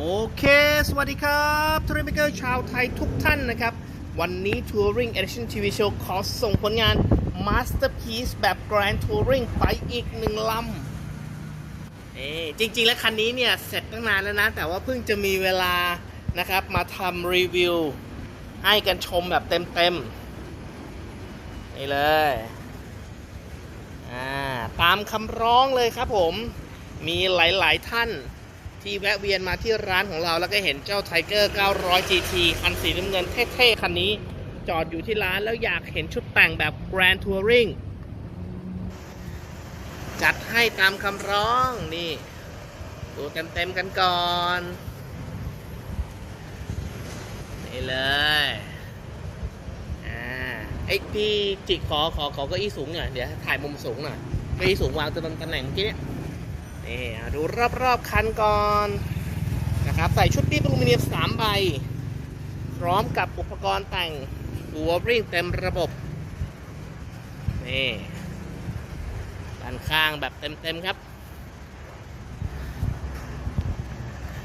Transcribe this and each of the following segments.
โอเค สวัสดีครับทัวริงเกอร์ชาวไทยทุกท่านนะครับ วันนี้ Touring Edition TV Show ขอส่งผลงาน Masterpiece แบบ Grand Touring ไปอีกหนึ่งลำเอจริง ๆ แล้วคันนี้เนี่ย เสร็จตั้งนานแล้วนะ แต่ว่าเพิ่งจะมีเวลานะครับ มาทำรีวิว ให้กันชมแบบเต็ม ๆ นี่เลยาตามคำร้องเลยครับผม มีหลาย ๆ ท่าน ที่แวะเวียนมาที่ร้านของเราแล้วก็เห็นเจ้า Tiger 900 GT คันสีน้ำเงินเท่ๆ คันนี้จอดอยู่ที่ร้านแล้วอยากเห็นชุดแต่งแบบ Grand Touring จัดให้ตามคำร้องนี่ ดูเต็มๆกันก่อน นี่เลยอ่าไอพี่จิกขอขอขอเก็อี้สูงหน่อย เดี๋ยวถ่ายมุมสูงหน่อยเก็อี้สูงวางตรงตำแหน่งเมื่อกี้เนี่ย นี่อะดูรอบๆคันก่อนนะครับใส่ชุดปี๊บอลูมิเนียม3ใบ พร้อมกับอุปกรณ์แต่งหัวริ่งเต็มระบบ นี่ด้านข้างแบบเต็มๆครับ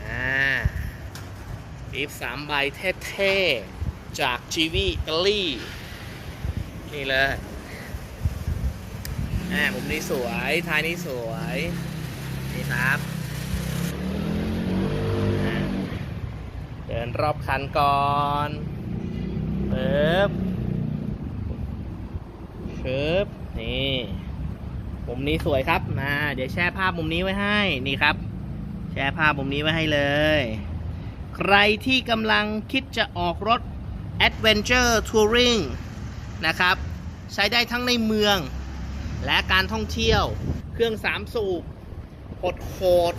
อ่าปี๊บ3ใบเท่ๆ จากจีวีอิตาลีนี่เลยอ่ามุมนี้สวย ท้ายนี้สวย นี่ครับเดินรอบคันก่อนปึ๊บชึบนี่มุมนี้สวยครับมาเดี๋ยวแชร์ภาพมุมนี้ไว้ให้นี่ครับ แชร์ภาพมุมนี้ไว้ให้เลย ใครที่กำลังคิดจะออกรถ Adventure Touring นะครับ ใช้ได้ทั้งในเมือง และการท่องเที่ยว เครื่อง3สูบ โหดโหด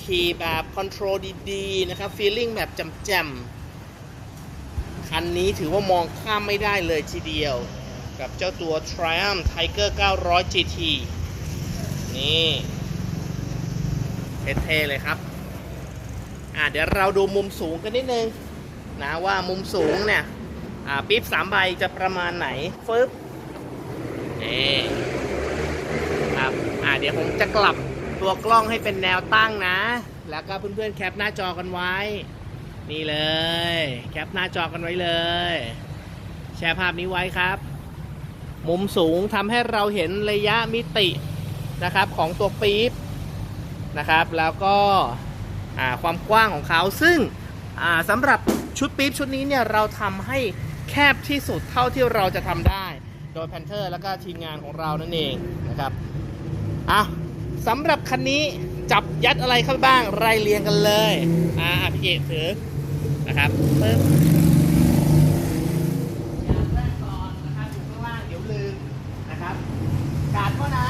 ขี่แบบคอนโทรลดีๆ นะครับฟีลลิ่งแบบจำๆ คันนี้ถือว่ามองข้ามไม่ได้เลยทีเดียว กับเจ้าตัว Triumph Tiger 900 GT นี่เท่ๆเลยครับอะเดี๋ยวเราดูมุมสูงกันนิดนึง นะว่ามุมสูงเนี่ยอ่าปิ๊บสามใบจะประมาณไหนฟึบนี่ครับอ่าเดี๋ยวผมจะกลับ ตัวกล้องให้เป็นแนวตั้งนะ แล้วก็เพื่อนๆแคปหน้าจอกันไว้ นี่เลย แคปหน้าจอกันไว้เลย แชร์ภาพนี้ไว้ครับ มุมสูงทำให้เราเห็นระยะมิตินะครับของตัวปี๊บนะครับ แล้วก็ความกว้างของเขาซึ่งสำหรับชุดปี๊บชุดนี้เนี่ยเราทำให้แคบที่สุดเท่าที่เราจะทำได้ โดยแพนเทอร์แล้วก็ทีมงานของเรานั่นเองนะครับอะ สำหรับคันนี้จับยัดอะไรเข้าไปบ้างไล่เรียงกันเลย อ่าพี่เอกถือนะครับปึ๊บอย่างแรกก่อนนะครับอยู่ข้างล่างเดี๋ยวลืมนะครับ กาดหม้อน้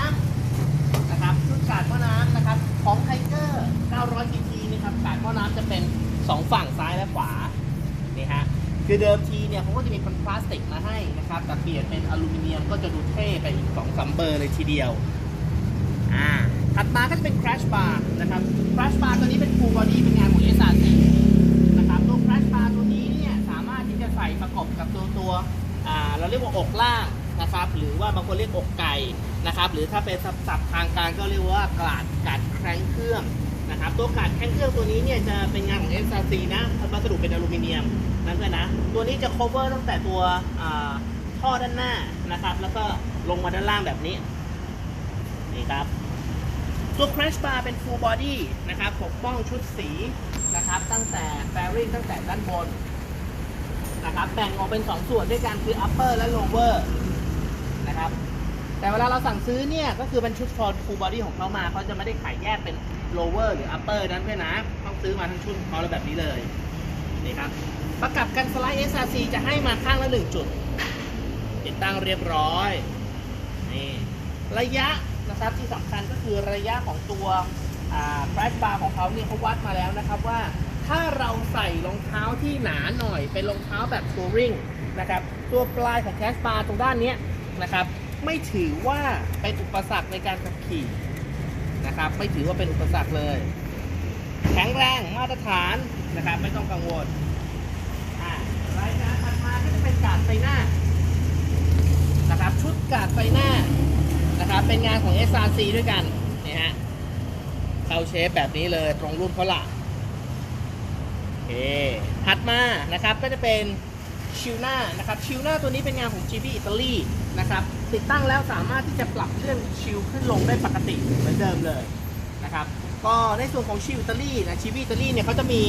ำนะครับชุดกาดหม้อน้ำนะครับ ของไทเกอร์ 900 cc นี่ครับกาดหม้อน้ำจะเป็น 2 ฝั่งซ้ายและขวานี่ฮะคือเดิมทีเนี่ยเขาก็จะมีเป็นพลาสติกมาให้นะครับแต่เปลี่ยนเป็นอลูมิเนียมก็จะดูเท่ไปอีก2 3เบอร์เลยทีเดียว อ่าถัดมาก็จะเป็น crash bar นะครับ crash bar ตัวนี้เป็น full body เป็นงานของ SRC นะครับตัว crash bar ตัวนี้เนี่ยสามารถที่จะใส่ประกอบกับตัวตัวอ่าเราเรียกว่าอกล่างนะครับหรือว่าบางคนเรียกอกไก่นะครับหรือถ้าเป็นศัพท์ทางการก็เรียกว่ากาดกาดแครงเครื่องนะครับตัวกาดแครงเครื่องตัวนี้เนี่ยจะเป็นงานของ SRC นะวัสดุเป็นอลูมิเนียมนั่นเพื่อนนะตัวนี้จะ cover ตั้งแต่ตัวอ่าท่อด้านหน้านะครับ แล้วก็ลงมาด้านล่างแบบนี้นี่ครับ ตัว crash bar เป็น full body นะครับปกป้องชุดสีนะครับ ตั้งแต่ fairing ตั้งแต่ด้านบนนะครับแบ่งออกเป็น 2 ส่วนด้วยกันคือ upper และ lower นะครับ แต่เวลาเราสั่งซื้อเนี่ย ก็คือเป็นชุด full body ของเขามาเขาจะไม่ได้ขายแยกเป็น lower หรือ upper นั้นเพื่อนนะ ต้องซื้อมาทั้งชุดของเขาแล้วแบบนี้เลยนี่ครับประกับกันสไลด์ SRC จะให้มาข้างละ 1 จุด ติดตั้งเรียบร้อยนี่ระยะ นะครับที่สำคัญก็คือระยะของตัวแฟลชบาร์ของเขาเนี่ยเขาวัดมาแล้วนะครับว่าถ้าเราใส่รองเท้าที่หนาหน่อย เป็นรองเท้าแบบทัวริงนะครับตัวปลายของแคสบาร์ตรงด้านนี้นะครับไม่ถือว่าเป็นอุปสรรคในการขับขี่นะครับไม่ถือว่าเป็นอุปสรรคเลย แข็งแรงมาตรฐานนะครับไม่ต้องกังวลอ่ารายการถัดมาก็จะเป็นกาดไฟหน้า นะครับชุดกาดไฟหน้านะครับ เป็นงานของ SRC ด้วยกันนี่ฮะเข้าเชฟแบบนี้เลยตรงรูปเขาละเคถัดมานะครับก็จะเป็นชิลหน้านะครับชิลหน้าตัวนี้เป็นงานของ g ีบีอิตาลีนะครับติดตั้งแล้วสามารถที่จะปรับเคลื่อนชิลขึ้นลงได้ปกติเหมือนเดิมเลยนะครับก็ในส่วนของชิลอิตาลีนะชิบีอิตาลีเนี่ยเขาจะมี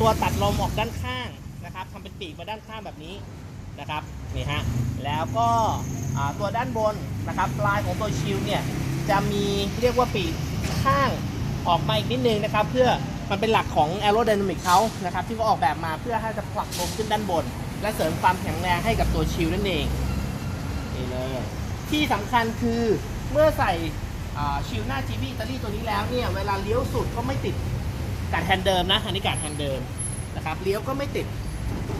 ตัวตัดลมออกด้านข้างนะครับทำเป็นปีกมาด้านข้างแบบนี้นะครับนี่ฮะแล้วก็ตัวด้านบน นะครับปลายของตัวชิลเนี่ยจะมีเรียกว่าปีกข้างออกมาอีกนิดนึงนะครับ เพื่อมันเป็นหลักของ aerodynamic เขานะครับที่เขาออกแบบมาเพื่อให้จะผลักลมขึ้นด้านบน และเสริมความแข็งแรงให้กับตัวชิลนั่นเองนี่เลยที่สำคัญคือเมื่อใส่ชิลหน้า GB อิตาลีตัวนี้แล้วเนี่ยเวลาเลี้ยวสุดก็ไม่ติดการแฮนเดิมนะอันนี้การแฮนเดิมนะครับเลี้ยวก็ไม่ติด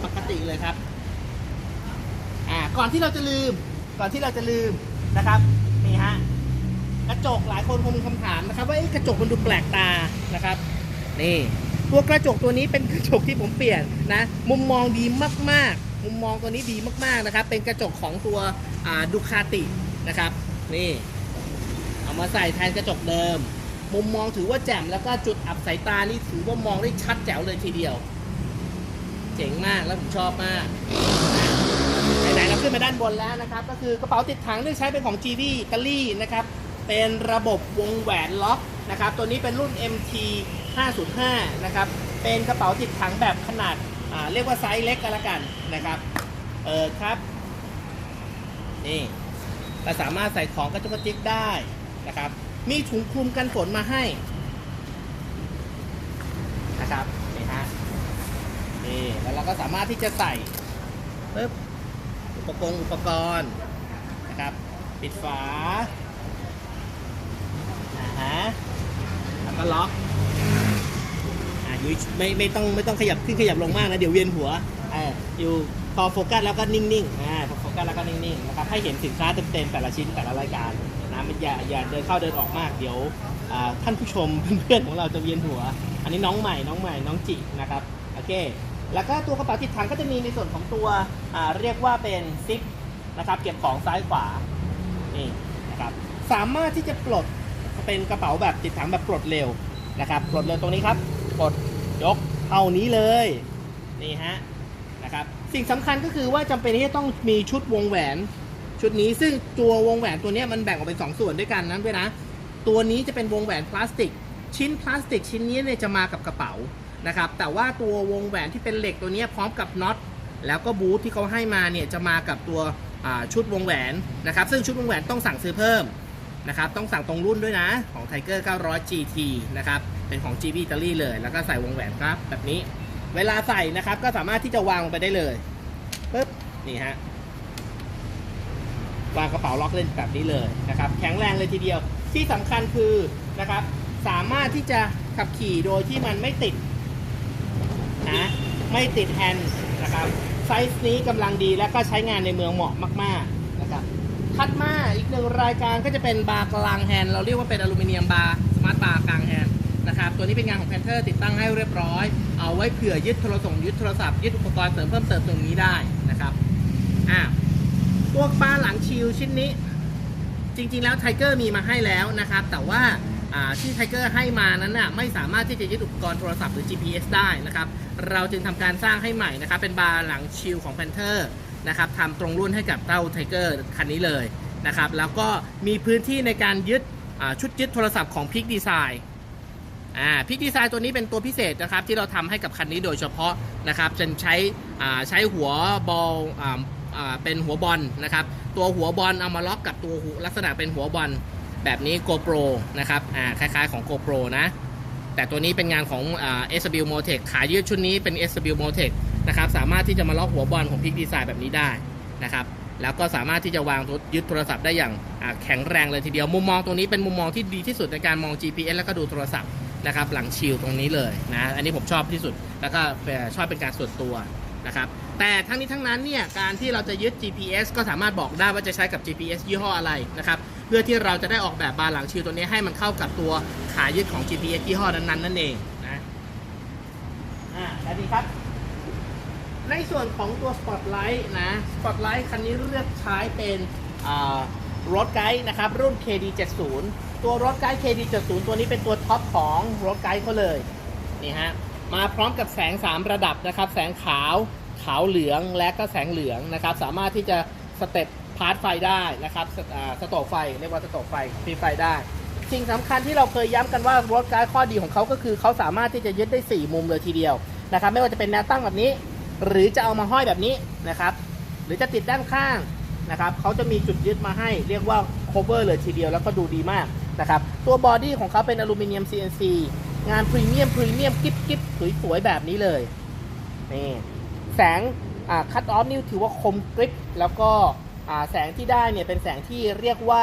ปกติเลยครับอ่าก่อนที่เราจะลืมก่อนที่เราจะลืม นะครับนี่ฮะกระจกหลายคนคงมีคำถามนะครับ ว่าเอ๊ะกระจกมันดูแปลกตานะครับนี่ตัวกระจกตัวนี้เป็นกระจกที่ผมเปลี่ยนนะ มุมมองดีมากๆ มุมมองตัวนี้ดีมากๆนะครับ เป็นกระจกของตัวดูคาตินะครับ นี่ เอามาใส่แทนกระจกเดิม มุมมองถือว่าแจ่มแล้วก็จุดอับสายตานี่ถือว่ามองได้ชัดแจ๋วเลยทีเดียว เจ๋งมากแล้วผมชอบมาก เราขึ้นมาด้านบนแล้วนะครับ ก็คือกระเป๋าติดถังที่ใช้เป็นของ g v อิตาลีนะครับ เป็นระบบวงแหวนล็อกนะครับ ตัวนี้เป็นรุ่น MT 505นะครับ เป็นกระเป๋าติดถังแบบขนาดาเรียกว่าไซส์เล็กกันละกันนะครับ เออครับ นี่เราสามารถใส่ของกระจุกกระจิกได้นะครับ มีถุงคลุมกันฝนมาให้นะครับ นี่ฮะ นี่ แล้วเราก็สามารถที่จะใส่ปึ๊บ ปกรณ์อุปกรณ์นะครับ ปิดฝาอ่าฮะแล้วก็ล็อกอ่าอยู่ไม่ไม่ต้องไม่ต้องขยับขึ้นขยับลงมากนะ เดี๋ยวเวียนหัวอ่าอยู่พอโฟกัสแล้วก็นิ่งๆอ่าพอโฟกัสแล้วก็นิ่งๆนะครับให้เห็นสินค้าเต็มๆแต่ละชิ้นแต่ละรายการนะมันอย่าอย่าเดินเข้าเดินออกมากเดี๋ยวท่านผู้ชมเพื่อนๆของเราจะเวียนหัว อันนี้น้องใหม่น้องใหม่น้องจินะครับโอเค แล้วก็ตัวกระเป๋าติดถังก็จะมีในส่วนของตัวเรียกว่าเป็นซิปนะครับเก็บของซ้ายขวานี่นะครับสามารถที่จะปลดเป็นกระเป๋าแบบติดถังแบบปลดเร็วนะครับปลดเร็วตรงนี้ครับปลดยกเท่านี้เลยนี่ฮะนะครับสิ่งสำคัญก็คือว่าจำเป็นที่จะต้องมีชุดวงแหวนชุดนี้ซึ่งตัววงแหวนตัวนี้มันแบ่งออกเป็น 2 ส่วนด้วยกันนั้นด้วยนะตัวนี้จะเป็นวงแหวนพลาสติก ชิ้นพลาสติกชิ้นนี้เนี่ยจะมากับกระเป๋า นะครับแต่ว่าตัววงแหวนที่เป็นเหล็กตัวนี้พร้อมกับน็อตแล้วก็บูทที่เขาให้มาเนี่ยจะมากับตัวชุดวงแหวนนะครับซึ่งชุดวงแหวนต้องสั่งซื้อเพิ่มนะครับต้องสั่งตรงรุ่นด้วยนะของ Tiger 900 GT นะครับเป็นของ GB อิตาลีเลย แล้วก็ใส่วงแหวนครับแบบนี้ เวลาใส่นะครับก็สามารถที่จะวางลงไปได้เลยปึ๊บนี่ฮะวางกระเป๋าล็อกเล่นแบบนี้เลยนะครับแข็งแรงเลยทีเดียวที่สำคัญคือนะครับสามารถที่จะขับขี่โดยที่มันไม่ติด นะไม่ติดแฮนด์นะครับไซส์นี้กำลังดีและก็ใช้งานในเมืองเหมาะมากๆนะครับถัดมาอีกหนึ่งรายการก็จะเป็นบาร์กลางแฮนด์เราเรียกว่าเป็นอลูมิเนียมบาร์สมาร์ทบาร์กลางแฮนด์นะครับตัวนี้เป็นงานของแพนเทอร์ติดตั้งให้เรียบร้อย เอาไว้เผื่อยึดโทรศัพท์ยึดโทรศัพท์ยึดอุปกรณ์เสริมเพิ่มเติมตรงนี้ได้นะครับอ่าตัวปลาหลังชิลชิ้นนี้ จริงๆแล้วไทเกอร์มีมาให้แล้วนะครับ แต่ว่า ที่ไทเกอร์ให้มานั้นน่ะไม่สามารถที่จะยึดอุปกรณ์โทรศัพท์หรือ GPS ได้นะครับ เราจึงทำการสร้างให้ใหม่นะครับ เป็นบาร์หลังชิลของ Panther นะครับทำตรงรุ่นให้กับเต้าไทเกอร์คันนี้เลยนะครับ แล้วก็มีพื้นที่ในการยึดชุดยึดโทรศัพท์ของ Peak Design อ่าพิกดีไซน์ตัวนี้เป็นตัวพิเศษนะครับ ที่เราทำให้กับคันนี้โดยเฉพาะนะครับจะใช้ใช้หัวบอลเป็นหัวบอลนะครับ ตัวหัวบอลเอามาล็อกกับตัวหูลักษณะเป็นหัวบอล แบบนี้ GoPro นะครับอ่าคล้ายๆของ GoPro นะแต่ตัวนี้เป็นงานของอ่า SW Motec ขายยืดชุดนี้เป็น SW Motec นะครับสามารถที่จะมาล็อกหัวบอลของพิกดีไซน์แบบนี้ได้นะครับแล้วก็สามารถที่จะวางยึดโทรศัพท์ได้อย่างแข็งแรงเลยทีเดียว มุมมองตรงนี้เป็นมุมมองที่ดีที่สุดในการมอง GPS แล้วก็ดูโทรศัพท์นะครับหลังชิลตรงนี้เลยนะอันนี้ผมชอบที่สุด แล้วก็ชอบเป็นการส่วนตัวนะครับแต่ทั้งนี้ทั้งนั้นเนี่ยการที่เราจะยึด GPS ก็สามารถบอกได้ว่าจะใช้กับ GPS ยี่ห้ออะไรนะครับ เพื่อที่เราจะได้ออกแบบบาร์หลังชิลตัวนี้ให้มันเข้ากับตัวขายึดของ GPS ยี่ห้อนั้นๆนั่นเองนะอ่าแล้วดีครับในส่วนของตัว Spotlight นะ Spotlight คันนี้เลือกใช้เป็นรถไกด์นะครับ รุ่น KD70 ตัวรถไกด์ KD70 ตัวนี้เป็นตัวท็อปของรถไกด์เขาเลยนี่ฮะมาพร้อมกับแสง 3 ระดับนะครับ แสงขาว ขาวเหลืองและก็แสงเหลืองนะครับ สามารถที่จะสเต็ป พาร์ทไฟได้นะครับสอ่าสโตกไฟเรียกว่าสโตกไฟพีไฟได้ สิ่งสำคัญที่เราเคยย้ำกันว่ารถการข้อดีของเขาก็คือเขาสามารถที่จะยึดได้ 4 มุมเลยทีเดียวนะครับ ไม่ว่าจะเป็นแนวตั้งแบบนี้ หรือจะเอามาห้อยแบบนี้นะครับ หรือจะติดด้านข้างนะครับเขาจะมีจุดยึดมาให้เรียกว่า cover เลยทีเดียวแล้วก็ดูดีมากนะครับ ตัวบอดี้ของเขาเป็นอลูมิเนียม CNC งานพรีเมียมพรีเมียมกิ๊บกิ๊บสวยๆแบบนี้เลยนี่แสงคัตออฟนี่ถือว่าคมกริบแล้วก็ แสงที่ได้เนี่ยเป็นแสงที่เรียกว่า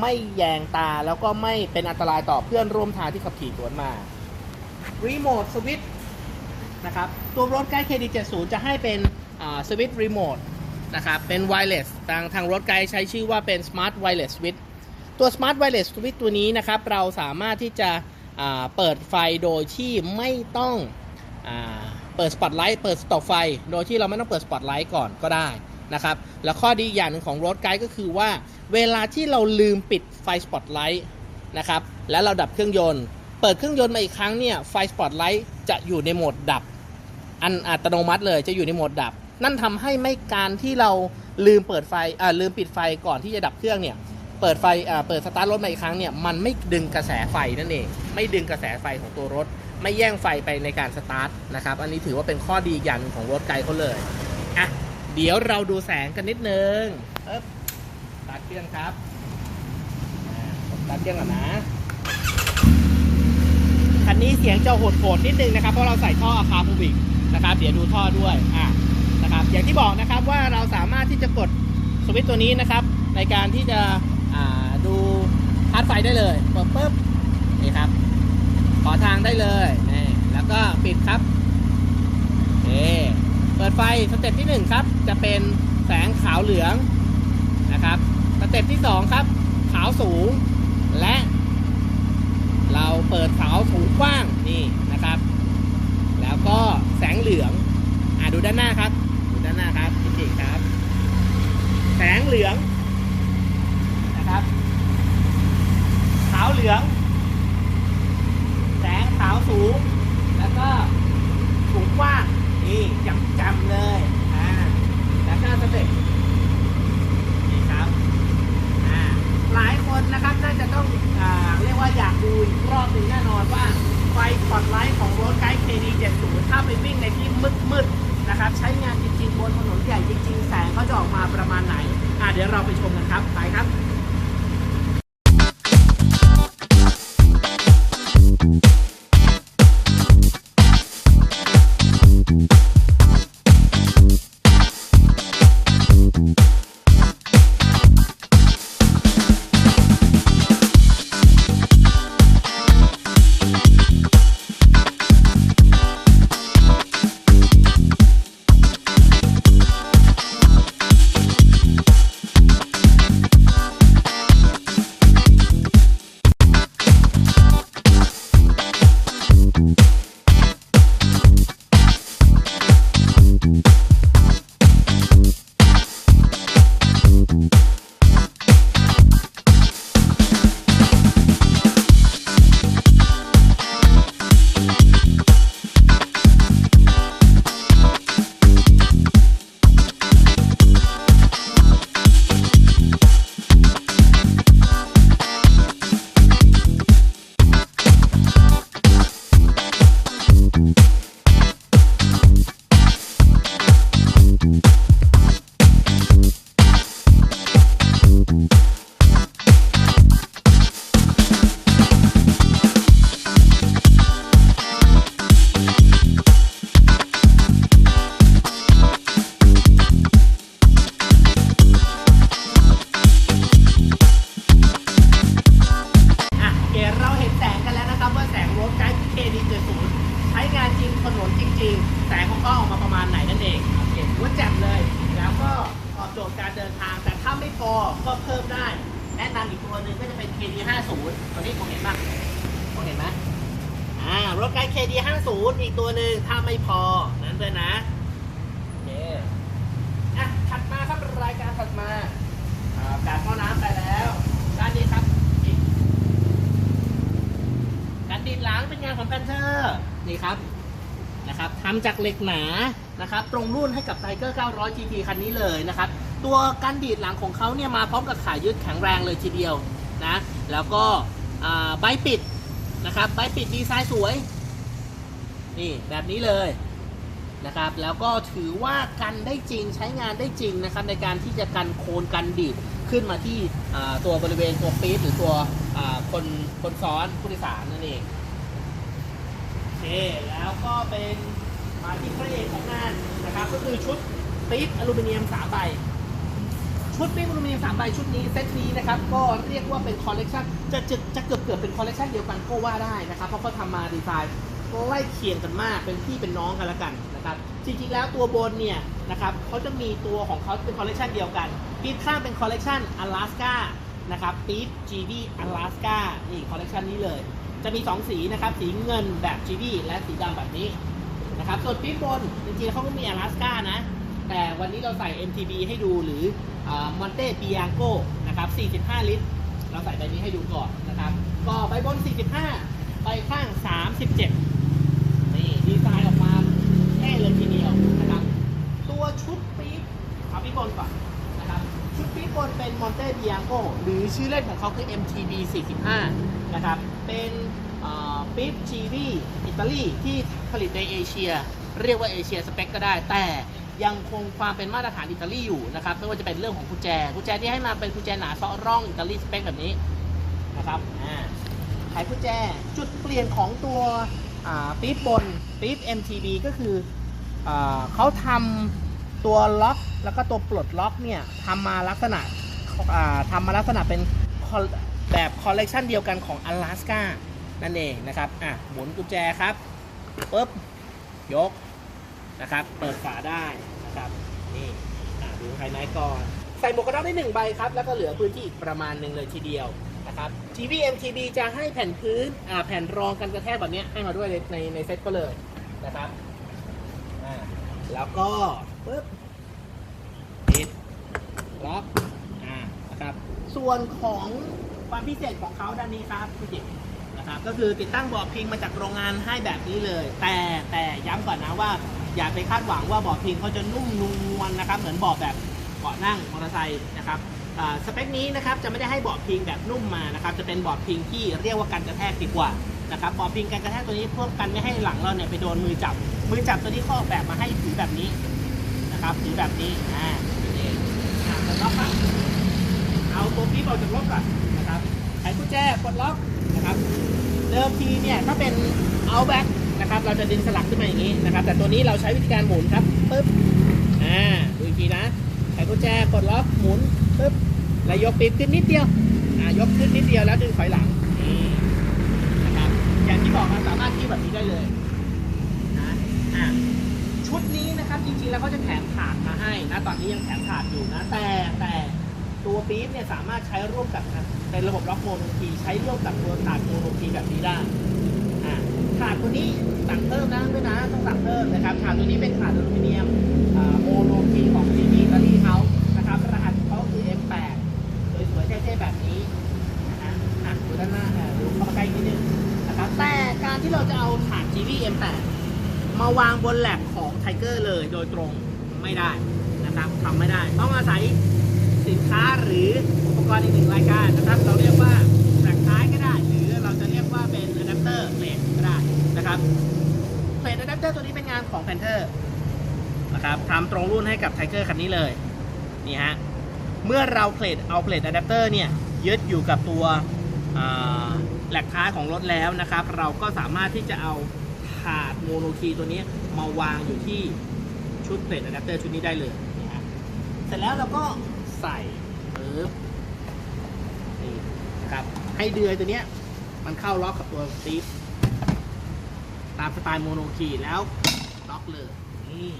ไม่แยงตาแล้วก็ไม่เป็นอันตรายต่อเพื่อนร่วมทางที่ขับขี่สวนมารีโมทสวิตช์นะครับตัวรถไกด์ KD70 จะให้เป็นสวิตช์รีโมทนะครับเป็นไวเลสทางทางรถไกด์ใช้ชื่อว่าเป็น Smart Wireless Switch ตัว Smart Wireless Switch ตัวนี้นะครับเราสามารถที่จะเปิดไฟโดยที่ไม่ต้องอเปิดสปอตไลท์เปิดสต็อปไฟ โดยที่เราไม่ต้องเปิดสปอตไลท์ก่อนก็ได้ นะครับ แล้วข้อดีอย่างหนึ่งของรถไกด์ก็คือว่า เวลาที่เราลืมปิดไฟสปอตไลท์นะครับ แล้วเราดับเครื่องยนต์ เปิดเครื่องยนต์มาอีกครั้งเนี่ย ไฟสปอตไลท์จะอยู่ในโหมดดับ อันอัตโนมัติเลยจะอยู่ในโหมดดับ นั่นทำให้ไม่การที่เราลืมเปิดไฟอ่าลืมปิดไฟก่อนที่จะดับเครื่องเนี่ย เปิดไฟอ่าเปิดสตาร์ทรถมาอีกครั้งเนี่ย มันไม่ดึงกระแสไฟนั่นเอง ไม่ดึงกระแสไฟของตัวรถ ไม่แย่งไฟไปในการสตาร์ทนะครับ อันนี้ถือว่าเป็นข้อดีอย่างนึงของรถไกลเขาเลย อะ เดี๋ยวเราดูแสงกันนิดนึงเอ๊บสตาร์ทเครื่องครับอ่าผมสตาร์ทเครื่องก่อนนะ คันนี้เสียงจะโหดๆนิดนึงนะครับ เพราะเราใส่ท่ออะคาพูบิกนะครับ เดี๋ยวดูท่อด้วย อะ นะครับ อย่างที่บอกนะครับว่าเราสามารถที่จะกดสวิตช์ตัวนี้นะครับ ในการที่จะอ่าดูพาร์ทไฟได้เลยกดปุ๊บนี่ครับ ขอทางได้เลยนี่แล้วก็ปิดครับโอเค เปิดไฟสเต็ปที่หนึ่งครับ จะเป็นแสงขาวเหลืองนะครับสเต็ปที่สองครับ ขาวสูง และ เราเปิดเสาสูงกว้างนี่นะครับ แล้วก็แสงเหลืองอ่าดูด้านหน้าครับดูด้านหน้าครับจริงๆครับ แสงเหลืองนะครับ ขาวเหลือง ตอบโจทย์การเดินทาง แต่ถ้าไม่พอก็เพิ่มได้ แนะนำอีกตัวหนึ่งก็จะเป็น KD50 ตัวนี้ผมเห็นปะผมเห็นไหมอ่ารถไกด์ KD50 อีกตัวหนึ่งถ้าไม่พอนั้นเลยนะโอเคอะถัดมาครับรายการถัดมาอาการท่อน้ำไปแล้วด้านนี้ครับการดิดหลังเป็นงานของแพนเทอร์นี่ครับนะครับทำจากเหล็กหนานะครับ ตรงรุ่นให้กับ Tiger 900 GT คันนี้เลยนะครับ ตัวการดีดหลังของเขาเนี่ยมาพร้อมกับขายึดแข็งแรงเลยทีเดียวนะแล้วก็ใบปิดนะครับใบปิดดีไซน์สวยนี่แบบนี้เลยนะครับแล้วก็ถือว่ากันได้จริงใช้งานได้จริงนะครับในการที่จะกันโคนกันดีดขึ้นมาที่ตัวบริเวณตัวปี๊ดหรือตัวคนคนซ้อนผู้โดยสารนั่นเองโอเคแล้วก็เป็นมาที่พระเอกของงานนะครับก็คือชุดปี๊บอลูมิเนียมสามใบ ชุดปี๊บอลูมิเนียมสามใบชุดนี้เซตนี้นะครับก็เรียกว่าเป็นคอลเลกชันจะจะจะเกือบเกือบเป็นคอลเลกชันเดียวกันก็ว่าได้นะครับเพราะเขาทำมาดีไซน์ใกล้เคียงกันมากเป็นพี่เป็นน้องกันละกันนะครับจริงๆแล้วตัวบนเนี่ยนะครับเขาจะมีตัวของเขาเป็นคอลเลกชันเดียวกันปี๊บข้างเป็นคอลเลกชันอลาสกานะครับปี๊บ GB อลาสกานี่คอลเลกชันนี้เลย จะมี 2 สีนะครับสีเงินแบบ GB และสีดำแบบนี้นะครับส่วนปี๊บบนจริงๆเขาก็มีอลาสกานะ แต่วันนี้เราใส่ MTB ให้ดูหรือมอนเต้ปิยางโกนะครับ 45 ลิตร เราใส่ใบนี้ให้ดูก่อนนะครับ ก็ใบบน 45 ใบข้าง 37 นี่ดีไซน์ออกมาแค่เลยทีเดียวนะครับ ตัวชุดปี๊บเอาปี๊บนก่อนนะครับชุดปี๊บบนเป็นมอนเต้ปิยางโกหรือชื่อเล่นของเขาคือ MTB 45 นะครับ เป็นปี๊บ GV อิตาลีที่ผลิตในเอเชีย เรียกว่าเอเชียสเปคก็ได้แต่ ยังคงความเป็นมาตรฐานอิตาลีอยู่นะครับไม่ว่าจะเป็นเรื่องของกุญแจกุญแจที่ให้มาเป็นกุญแจหนาเซาะร่องอิตาลีสเปคแบบนี้นะครับอ่าไขกุญแจจุดเปลี่ยนของตัวปี๊บบนปี๊บ MTB ก็คืออเขาทำตัวล็อกแล้วก็ตัวปลดล็อกเนี่ยทำมาลักษณะทำมาลักษณะเป็นแบบคอลเลกชันเดียวกันของ Alaska นั่นเองนะครับ อะหมุนกุญแจครับปุ๊บ ยก นะครับ เปิดฝาได้นะครับนี่อะดูภายในก่อน ใส่หมวกกันน็อกได้หนึ่งใบครับ แล้วก็เหลือพื้นที่อีกประมาณหนึ่งเลยทีเดียวนะครับ TV MTB จะให้แผ่นพื้นอ่าแผ่นรองกันกระแทกแบบนี้ให้มาด้วยในในเซ็ตก็เลยนะครับอ่าแล้วก็ปุ๊บปิดล็อกอ่านะครับ ส่วนของความพิเศษของเขาด้านนี้ครับพี่จิกนะครับก็คือติดตั้งเบาะพิงมาจากโรงงานให้แบบนี้เลย แต่แต่ย้ำก่อนนะว่า อย่าไปคาดหวังว่าเบาะพิงเขาจะนุ่มนวลนะครับ เหมือนเบาะแบบเบาะนั่งมอเตอร์ไซค์นะครับสเปคนี้นะครับจะไม่ได้ให้เบาะพิงแบบนุ่มมานะครับ จะเป็นเบาะพิงที่เรียกว่ากันกระแทกดีกว่านะครับเบาะพิงกันกระแทกตัวนี้เพื่อกันไม่ให้หลังเราเนี่ยไปโดนมือจับ มือจับตัวนี้ขาอแบบมาให้ถือแบบนี้นะครับถือแบบนี้อ่านี่องอ่าแล้วก็ครับเอาตัวปี๊บออกจากรถก่อนนะครับไขกุญแจกดล็อกนะครับ เดิมทีเนี่ยถ้าเป็นเอาแบ็ก นะครับ เราจะดึงสลักขึ้นมาอย่างนี้นะครับ แต่ตัวนี้เราใช้วิธีการหมุนครับปึ๊บอ่าดูอีกทีนะไขกุญแจกดล็อกหมุนปึ๊บแล้วยกปี๊บขึ้นนิดเดียวอ่ายกขึ้นนิดเดียวแล้วดึงถอยหลังนี่นะครับอย่างที่บอกมันสามารถที่แบบนี้ได้เลยนะอ่าชุดนี้นะครับจริงๆแล้วเขาจะแถมถาดมาให้นะตอนนี้ยังแถมถาดอยู่นะแต่แต่ตัวปี๊บเนี่ยสามารถใช้ร่วมกับเป็นระบบล็อกโมโนคีใช้ร่วมกับตัวถาดโมโนคีแบบนี้ได้ อ่าดตัวนี้สั่งเพิ่มนะด้วยนะต้องสั่งเพิ่มนะครับถาดตัวนี้เป็นถาดอลูมิเนียมโมโนคีของซีดีอิตาลีเขานะครับรหัสเขาคือ M8 สวยๆเท่ๆแบบนี้นะฮะดูด้านหน้าอะดูเข้ามาใกล้นิดนึงนะครับแต่การที่เราจะเอาถาด GV M8 มาวางบนแหลบของไทเกอร์เลยโดยตรงไม่ได้นะครับทำไม่ได้ ต้องอาศัยสินค้าหรืออุปกรณ์อีกหนึ่งรายการนะครับ เราเรียกว่า นะครับเพลทอะแดปเตอร์ตัวนี้เป็นงานของ Panther นะครับทำตรงรุ่นให้กับไทเกอร์คันนี้เลยนี่ฮะเมื่อเราเพลทเอาเพลทอะแดปเตอร์เนี่ยยึดอยู่กับตัวแหลกท้ายของรถแล้วนะครับ เราก็สามารถที่จะเอาถาดโมโนคีตัวนี้มาวางอยู่ที่ชุดเพลทอะแดปเตอร์ชุดนี้ได้เลยนี่ฮะเสร็จแล้วเราก็ใส่ปึ๊บนี่นะครับให้เดือยตัวนี้มันเข้าล็อกกับตัวสตีฟ ตามสไตล์โมโนคีแล้วล็อกเลยนี่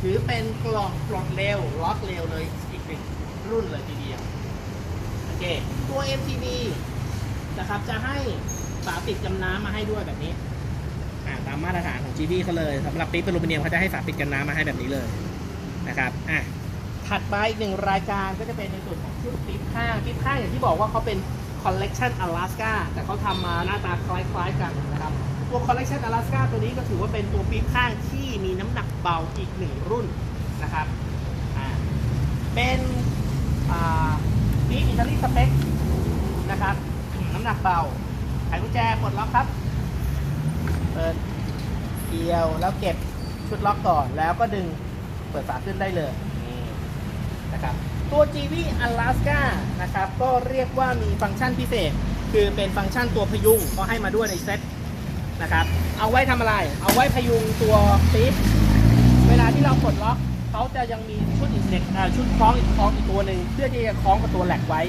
ถือเป็นกล่องปลดเร็วล็อกเร็วเลยอีกหนึ่งรุ่นเลยทีเดียว โอเค ตัว MTB นะครับจะให้ฝาปิดจำน้ำมาให้ด้วยแบบนี้ตามมาตรฐานของ GB เขาเลยสำหรับปี๊บอลูมิเนียมเขาจะให้ฝาปิดกันน้ำมาให้แบบนี้เลยนะครับอะถัดมาอีกหนึ่งรายการก็จะเป็นในส่วนของชุดปี๊บข้างปี๊บข้างอย่างที่บอกว่าเขาเป็นคอลเลกชันอลาสกาแต่เขาทำมาหน้าตาคล้ายๆกันนะครับ ตัวคอลเลคชันอลาสกาตัวนี้ก็ถือว่าเป็นตัวปี๊บข้างที่มีน้ำหนักเบาอีกหนึ่งรุ่นนะครับอ่าเป็นปี๊บอิตาลีสเปคนะครับน้ำหนักเบาไขกุญแจปลดล็อกครับ เปิดเกี่ยวแล้วเก็บชุดล็อกก่อนแล้วก็ดึงเปิดฝาขึ้นได้เลยนี่นะครับตัว GV Alaska นะครับก็เรียกว่ามีฟังก์ชันพิเศษ คือเป็นฟังก์ชันตัวพยุงก็ให้มาด้วยในเซ็ต นะครับ เอาไว้ทำอะไร เอาไว้พยุงตัวปี๊บเวลาที่เราปลดล็อกเขาจะยังมีชุดอีกเหล็กอ่าชุดคล้องอีกคล้องอีกตัวหนึ่งเพื่อที่จะคล้องกับตัวแหลกไว้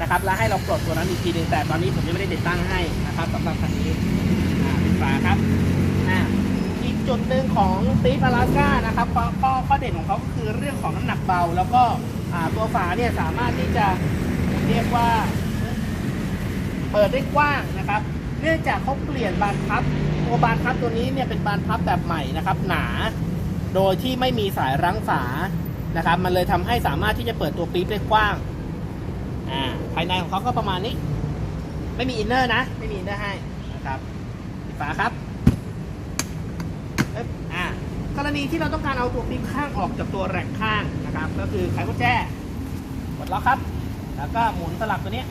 นะครับ แล้วให้เราปลดตัวนั้นอีกทีหนึงแต่ตอนนี้ผมยังไม่ได้ติดตั้งให้นะครับสำหรับคันนี้อ่าปิดฝาครับอ่าอีกจุดหนึ่งของตีฟอลาสก้านะครับข้อข้อข้อเด่นของเขาก็คือเรื่องของน้ำหนักเบา แล้วก็อ่าตัวฝาเนี่ยสามารถที่จะเรียกว่า เปิดได้กว้างนะครับ เนื่องจากเขาเปลี่ยนบานพับตัวบานพับตัวนี้เนี่ยเป็นบานพับแบบใหม่นะครับ หนา โดยที่ไม่มีสายรั้งฝานะครับ มันเลยทำให้สามารถที่จะเปิดตัวปี๊บได้กว้างอ่าภายในของเขาก็ประมาณนี้ ไม่มีอินเนอร์นะ ไม่มีอินเนอร์ให้นะครับปิดฝาครับเอ๊ะอ่ากรณีที่เราต้องการเอาตัวปี๊บข้างออกจากตัวแร็กข้างนะครับ ก็คือไขกุญแจกดล็อกครับ แล้วก็หมุนสลับตัวนี้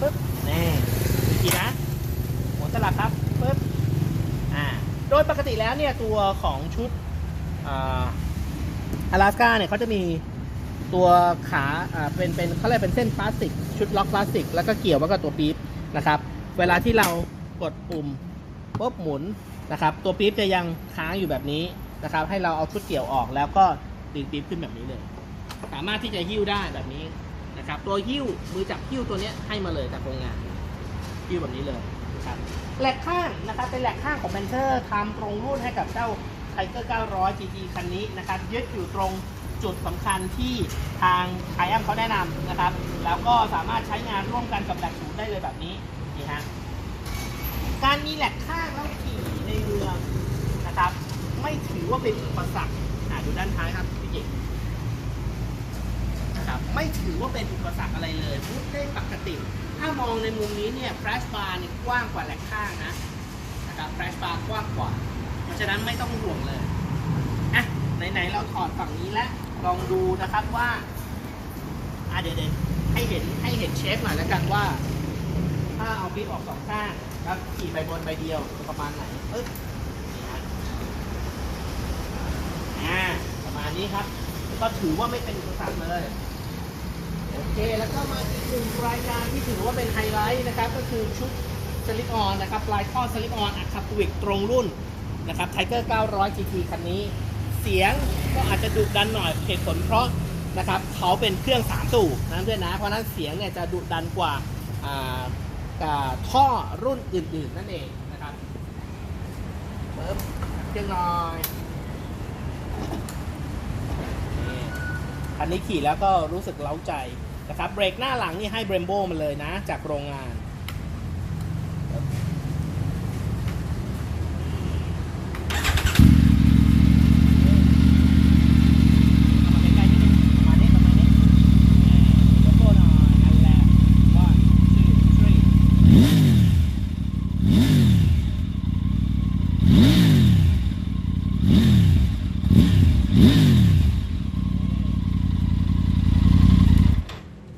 ปึ๊บนี่อีกทีนะ สลับครับปึ๊บอ่าโดยปกติแล้วเนี่ยตัวของชุดอ่าอลาสก้าเนี่ยเขาจะมีตัวขาอ่าเป็นเป็นเขาเรียกเป็นเส้นพลาสติก ชุดล็อกพลาสติก แล้วก็เกี่ยวไว้กับตัวปี๊บนะครับ เวลาที่เรากดปุ่มปุ๊บหมุนนะครับ ตัวปี๊บจะยังค้างอยู่แบบนี้นะครับ ให้เราเอาชุดเกี่ยวออกแล้วก็ดึงปี๊บขึ้นแบบนี้เลย สามารถที่จะหิ้วได้แบบนี้นะครับ ตัวหิ้วมือจับหิ้วตัวเนี้ยให้มาเลยจากโรงงานหิ้วแบบนี้เลย นะครับแหลกข้างนะครับเป็นแหลกข้างของเบนเทอร์ทำตรงรุ่นให้กับเจ้าไทเกอร์900 GT คันนี้นะครับยึดอยู่ตรงจุดสำคัญที่ทางไทอัมเขาแนะนำนะครับ แล้วก็สามารถใช้งานร่วมกันกับแหลกศูนย์ได้เลยแบบนี้นี่ฮะการมีแหลกข้างแล้วขี่ในเมืองนะครับ ไม่ถือว่าเป็นอุปสรรคดูด้านท้ายครับพี่จิกนะครับไม่ถือว่าเป็นอุปสรรคอะไรเลยพูดได้ปกติ ถ้ามองในมุมนี้เนี่ยแฟลชบาร์เนี่ยกว้างกว่าแหลกข้างนะนะครับแฟลชบาร์กว้างกว่า เพราะฉะนั้นไม่ต้องห่วงเลยอะไหนๆเราถอดฝั่งนี้แล้วลองดูนะครับว่าอะเดี๋ยวๆให้เห็นให้เห็นเชฟหน่อยแล้วกันว่า ถ้าเอาปี๊บออกสองข้างแล้วขี่ไปบนใบเดียวประมาณไหนปึ๊บนี่ฮะอ่าประมาณนี้ครับ ก็ถือว่าไม่เป็นอุปสรรคเลย เคแล้วก็มาอีกหนึ่งรายการที่ถือว่าเป็นไฮไลท์นะครับ ก็คือชุดสลิปออนนะครับปลายท่อสลิปออนอัดคาปวิกตรงรุ่นนะครับไทเกอร์900 GT คันนี้ เสียงก็อาจจะดุดันหน่อยเหตุผลเพราะนะครับเขาเป็นเครื่อง 3 สูบนะเพื่อนนะ เพราะนั้นเสียงเนี่ยจะดุดันกว่าท่อรุ่นอื่น ๆ นั่นเองนะครับเบิบเครื่องน้อยนี่คันนี้ขี่แล้วก็รู้สึกเล้าใจ นะครับเบรกหน้าหลังนี่ให้เบรมโบมาเลยนะ จากโรงงานเอามาใกล้ๆนิดนึงประมาณนี้ประมาณนี้โลโก้หน่อยนั่นแหละ one two three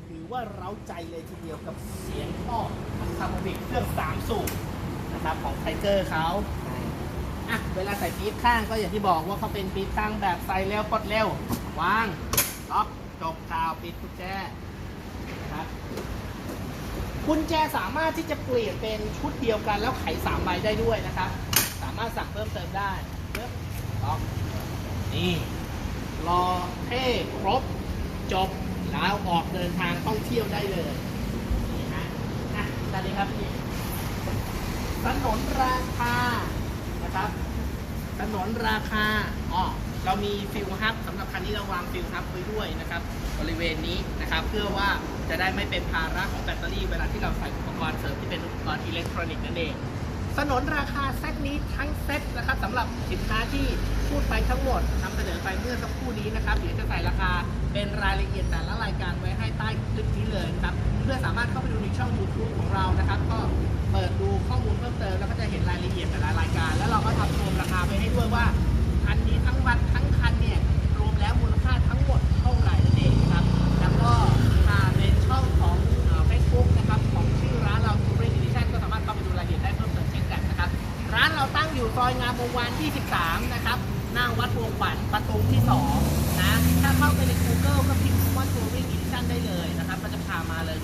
ถือว่าเร้าใจเลยทีเดียวกับเสียงท่ออันคาร์บบิกเครื่องสามสูบนะครับของไทเกอร์เขาอะเวลาใส่ปี๊บข้างก็อย่าง ที่บอกว่าเขาเป็นปี๊บข้งแบบใส่เร็วปดเร็ว วางล็อกจบข่าวปิดกุญแจนะครับกุญแจสามารถที่จะเปลี่ยนเป็นชุดเดียวกันแล้วไขสามใบได้ด้วยนะครับ สามารถสั่งเพิ่มเติมได้เพิ่มล็อกนี่รอเท่ครบจบแล้วออกเดินทางท่องเที่ยวได้เลยนี่ฮะอะสวัสดีครับพี่ถนนราคานะครับ ถนนราคาอ๋อเรามีฟิลฮับสำหรับคันนี้เราวางฟิลฮับไว้ด้วยนะครับบริเวณนี้นะครับ เพื่อว่าจะได้ไม่เป็นภาระของแบตเตอรี่เวลาที่เราใส่อุปกรณ์เสริมที่เป็นอุปกรณ์อิเล็กทรอนิกส์นั่นเองสนนราคาเซตนี้ทั้งเซตนะครับสำหรับสินค้าที่พูดไปทั้งหมดนำเสนอไปเมื่อสักครู่นี้นะครับเดี๋ยวจะใส่ราคาเป็นรายละเอียดแต่ละรายการไว้ให้ใต้คลิปนี้เลยนะครับเพื่อสามารถเข้าไปดูในช่อง YouTube ของเรานะครับ ก็ เปิดดูข้อมูลเพิ่มเติมแล้วก็จะเห็นรายละเอียดแต่ละรายการ แล้วเราก็ทำรวมราคาไปให้ด้วยว่าคันนี้ทั้งวันทั้งคันเนี่ยรวมแล้วมูลค่าทั้งหมดเท่าไหร่นั่นเองครับ แล้วก็ทางในช่องของเฟซบุ๊กนะครับของชื่อร้านเรา Touring Edition ก็สามารถเข้าไปดูรายละเอียดได้เพิ่มเติมเช่นกันนะครับ ร้านเราตั้งอยู่ซอยงามวงวาน23นะครับหน้าวัดวงขวัญประตูที่ 2 นะ ถ้าเข้าไปใน Google ก็พิมพ์คำว่า Touring Edition ได้เลยนะครับ ก็จะพามาเลย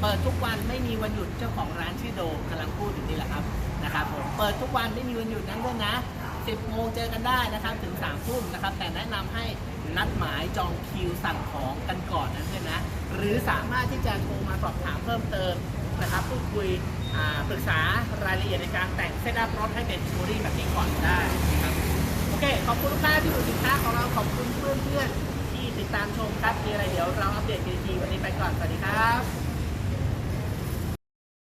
เปิดทุกวันไม่มีวันหยุดเจ้าของร้านชื่อโดกำลังพูดอยู่นี่แหละครับนะครับผมเปิดทุกวันไม่มีวันหยุดนั่นด้วยนะ 10โมงเจอกันได้นะครับถึง3ทุ่มนะครับแต่แนะนำให้นัดหมายจองคิวสั่งของกันก่อนนะเพื่อนนะหรือสามารถที่จะโทรมาสอบถามเพิ่มเติมนะครับพูดคุยปรึกษารายละเอียดในการแต่งเซตอัพรถให้เป็นทูรี่แบบนี้ก่อนได้นะครับโอเค ขอบคุณลูกค้าที่ดูสินค้าของเราขอบคุณเพื่อนๆที่ติดตามชมครับมีอะไรเดี๋ยวเราอัปเดตกันอีกทีวันนี้ไปก่อน สวัสดีครับ